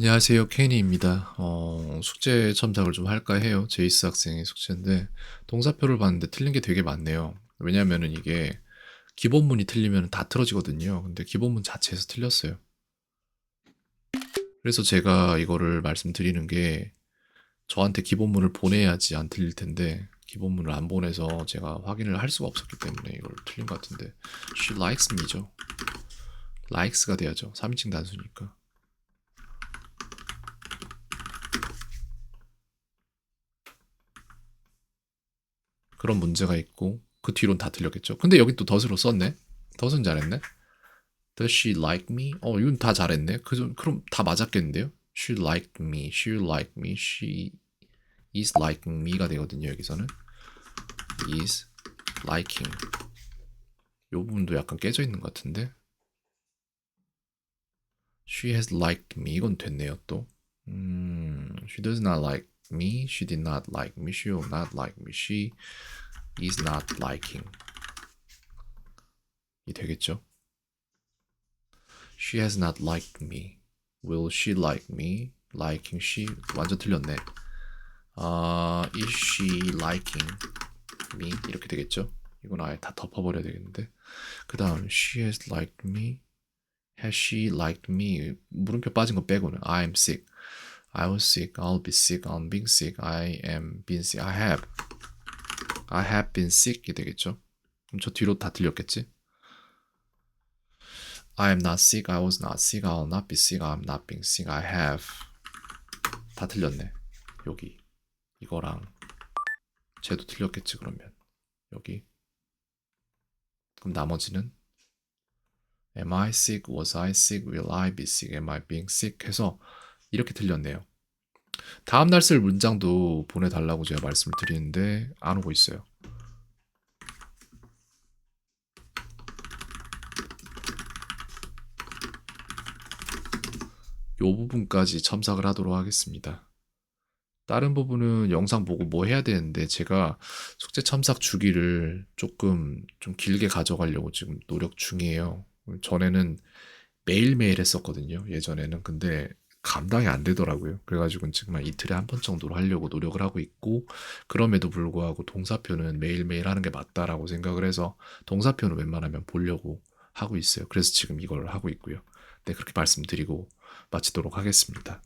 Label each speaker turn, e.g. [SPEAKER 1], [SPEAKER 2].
[SPEAKER 1] 안녕하세요. 케니입니다. 어, 숙제 첨삭을 좀 할까 해요. 제이스 학생의 숙제인데 동사표를 봤는데 틀린 게 되게 많네요. 왜냐면은 이게 기본문이 틀리면 다 틀어지거든요. 근데 기본문 자체에서 틀렸어요. 그래서 제가 이거를 말씀드리는 게 저한테 기본문을 보내야지 안 틀릴 텐데 기본문을 안 보내서 제가 확인을 할 수가 없었기 때문에 이걸 틀린 것 같은데 she likes me죠. likes가 돼야죠. 3인칭 단수니까. 그런 문제가 있고 그 뒤로는 다 틀렸겠죠. 근데 여기 또 덫으로 썼네. 덫은 잘했네. Does she like me? 어, 이건 다 잘했네. 그, 좀- 그럼 다 맞았겠는데요? She liked me. She liked me. She is liking me가 되거든요. 여기서는 is liking. 요 부분도 약간 깨져 있는 것 같은데. She has liked me. 이건 됐네요. 또. 음, she does not like me. She did not like me. She will not like me. She is not liking. 이 되겠죠? She has not liked me. Will she like me? Liking she 완전 틀렸네. 아, is she liking me? 이렇게 되겠죠? 이건 아예 다 덮어버려야 되겠는데. 그 다음, she has liked me. Has she liked me? 물음표 빠진 거 빼고는 I am sick. I was sick. I'll be sick. I'm being sick. I am being sick. I have. I have been sick이 되겠죠? 그럼 저 뒤로 다 틀렸겠지? I am not sick. I was not sick. I'll not be sick. I'm not being sick. I have. 다 틀렸네. 여기. 이거랑. 쟤도 틀렸겠지, 그러면. 여기. 그럼 나머지는? Am I sick? Was I sick? Will I be sick? Am I being sick? 해서 이렇게 틀렸네요. 다음 날 쓸 문장도 보내달라고 제가 말씀을 드리는데 안 오고 있어요. 요 부분까지 첨삭을 하도록 하겠습니다. 다른 부분은 영상 보고 뭐 해야 되는데 제가 숙제 첨삭 주기를 조금 좀 길게 가져가려고 지금 노력 중이에요. 전에는 매일매일 했었거든요. 예전에는. 근데 감당이 안 되더라고요. 그래가지고 지금 한 이틀에 한 번 정도로 하려고 노력을 하고 있고, 그럼에도 불구하고 동사표는 매일매일 하는 게 맞다라고 생각을 해서 동사표는 웬만하면 보려고 하고 있어요. 그래서 지금 이걸 하고 있고요. 네, 그렇게 말씀드리고 마치도록 하겠습니다.